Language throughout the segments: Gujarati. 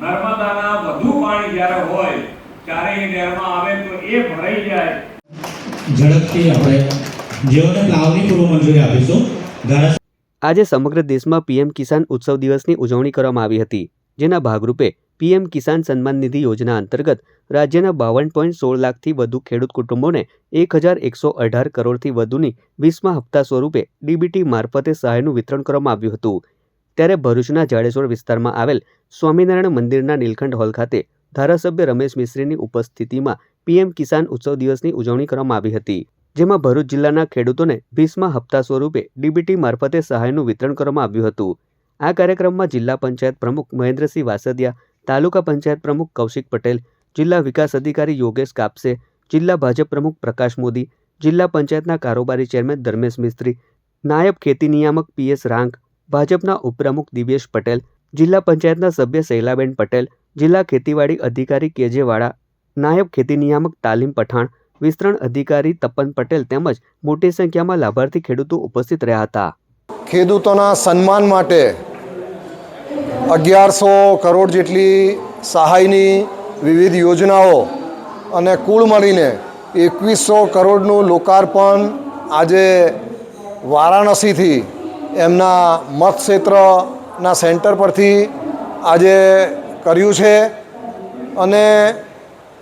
નર્મદાના વધુ પાણી જ્યારે હોય ત્યારે એ નહેરમાં આવે તો એ ભરાઈ જાય. ઝડપથી આપણે જેઓને પ્લાવની પૂર્વ મંજૂરી આપીશું આજે સમગ્ર દેશમાં પીએમ કિસાન ઉત્સવ દિવસની ઉજવણી કરવામાં આવી હતી જેના ભાગરૂપે પીએમ કિસાન સન્માન નિધિ યોજના અંતર્ગત રાજ્યના બાવન પોઈન્ટ સોળ લાખથી વધુ ખેડૂત કુટુંબોને એક હજાર એકસો અઢાર કરોડથી વધુની વીસમા હપ્તા સ્વરૂપે ડીબીટી મારફતે સહાયનું વિતરણ કરવામાં આવ્યું હતું. ત્યારે ભરૂચના જાડેશ્વર વિસ્તારમાં આવેલ સ્વામિનારાયણ મંદિરના નીલકંઠ હોલ ખાતે ધારાસભ્ય રમેશ મિસ્ત્રીની ઉપસ્થિતિમાં પીએમ કિસાન ઉત્સવ દિવસની ઉજવણી કરવામાં આવી હતી, જેમાં ભરૂચ જિલ્લાના ખેડૂતોને વીસમા હપ્તા સ્વરૂપે ડીબીટી મારફતે સહાયનું વિતરણ કરવામાં આવ્યું હતું. આ કાર્યક્રમમાં જિલ્લા પંચાયત પ્રમુખ મહેન્દ્રસિંહ વાસદિયા, તાલુકા પંચાયત પ્રમુખ કૌશિક પટેલ, જિલ્લા વિકાસ અધિકારી યોગેશ કાપસે, જિલ્લા ભાજપ પ્રમુખ પ્રકાશ મોદી, જિલ્લા પંચાયતના કારોબારી ચેરમેન ધર્મેશ મિસ્ત્રી, નાયબ ખેતી નિયામક પીએસ રાંક ભાજપના ઉપપ્રમુખ દિવ્યેશ પટેલ, જિલ્લા પંચાયતના સભ્ય શૈલાબેન પટેલ, જિલ્લા ખેતીવાડી અધિકારી કેજેવાળા, નાયબ ખેતી નિયામક તાલીમ પઠાણ, વિસ્તરણ અધિકારી તપન પટેલ તેમજ મોટી સંખ્યામાં લાભાર્થી ખેડૂતો ઉપસ્થિત રહ્યા હતા. ખેડૂતોના સન્માન માટે અગિયારસો કરોડ જેટલી સહાયની વિવિધ યોજનાઓ અને કુલ મળીને એકવીસો કરોડનું લોકાર્પણ આજે વારાણસીથી એમના મતક્ષેત્રના સેન્ટર પરથી આજે કર્યું છે અને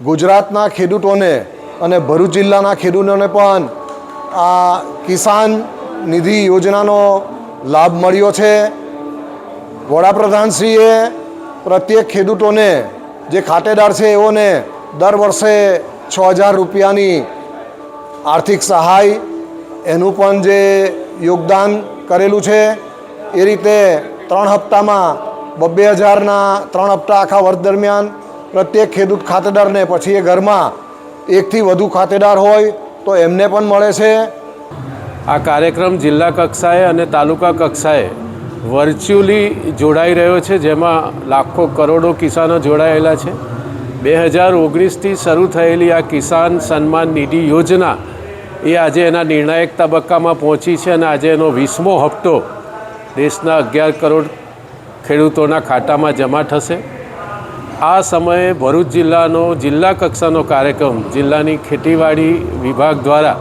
ગુજરાતના ખેડૂતોને અને ભરૂચ જિલ્લાના ખેડૂતોને પણ આ કિસાન નિધિ યોજનાનો લાભ મળ્યો છે. વડાપ્રધાનશ્રીએ પ્રત્યેક ખેડૂતોને જે ખાતેદાર છે એઓને દર વર્ષે છ હજાર રૂપિયાની આર્થિક સહાય, એનું પણ જે યોગદાન કરેલું છે. એ રીતે ત્રણ હપ્તામાં બબ્બે હજારના ત્રણ હપ્તા આખા વર્ષ દરમિયાન પ્રત્યેક ખેડૂત ખાતેદારને, પછી એ ઘરમાં એકથી વધુ ખાતેદાર હોય તો એમને પણ મળે છે. આ કાર્યક્રમ જિલ્લા કક્ષાએ અને તાલુકા કક્ષાએ વર્ચ્યુઅલી જોડાઈ રહ્યો છે, જેમાં લાખો કરોડો કિસાનો જોડાયેલા છે. બે હજાર ઓગણીસથી શરૂ થયેલી આ કિસાન સન્માન નિધિ યોજના એ આજે એના નિર્ણાયક તબક્કામાં પહોંચી છે અને આજે એનો વીસમો હપ્તો દેશના અગિયાર કરોડ ખેડૂતોના ખાતામાં જમા થશે. આ સમયે ભરૂચ જિલ્લાનો, જિલ્લા કક્ષાનો કાર્યક્રમ, જિલ્લાની ખેતીવાડી વિભાગ દ્વારા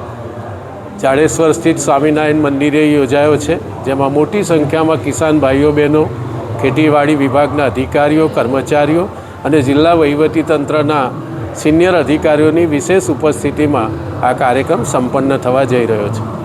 જાડેશ્વર સ્થિત સ્વામિનારાયણ મંદિરે યોજાયો છે, જેમાં મોટી સંખ્યામાં કિસાન ભાઈઓ બહેનો, ખેતીવાડી વિભાગના અધિકારીઓ, કર્મચારીઓ અને જિલ્લા વહીવટીતંત્રના સિનિયર અધિકારીઓની વિશેષ ઉપસ્થિતિમાં આ કાર્યક્રમ સંપન્ન થવા જઈ રહ્યો છે.